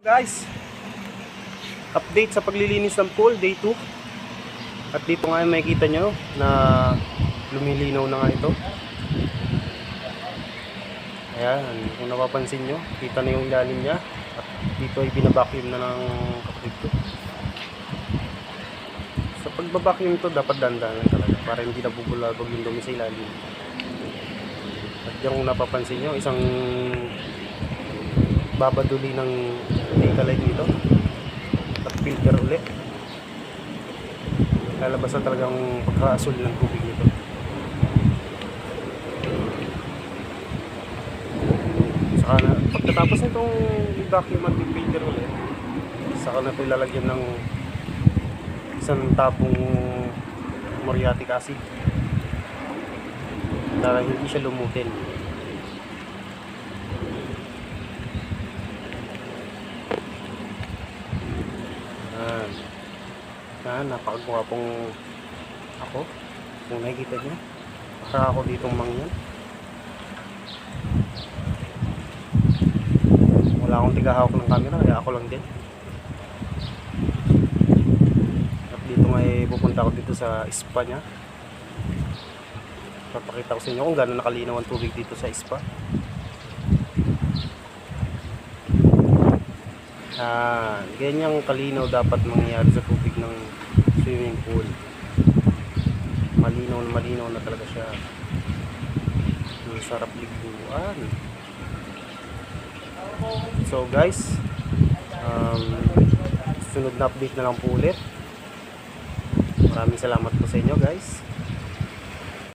Guys, update sa paglilinis ng pool, day 2. At dito nga makikita nyo na lumilinaw na nga ito. Ayan, kung napapansin nyo, kita na yung ilalim niya. At dito ay binabacuum na ng kapatid ko. Sa pagbabacuum to, dapat dandanan talaga para hindi nabubulabog yung dumi sa ilalim. At yung napapansin nyo, isang babaduli ng Nicolay dito. At filter uli. Lalabas na talagang pagkaasul ng tubig nito. Saka na pagkatapos nitong i-vacuum at i-filter uli saka na ito ilalagyan ng isang tapong muriatic acid. Para hindi siya lumutin Yan, napakagwapong ako. Kung nakikita niyo. Para ako ditong mangyan. Wala akong tigahawak ng camera, kaya ako lang din. At dito nga eh, pupunta ako dito sa spa niya. Papakita ko sa inyo kung gaano nakalinaw ang tubig dito sa spa. Yan, ganyang kalinaw dapat mangyayari sa tubig ng swimming pool. Malinaw na malinaw na talaga siya. Ang sarap liguan. So guys, um, sunod na update na lang po ulit. Maraming salamat po sa inyo guys.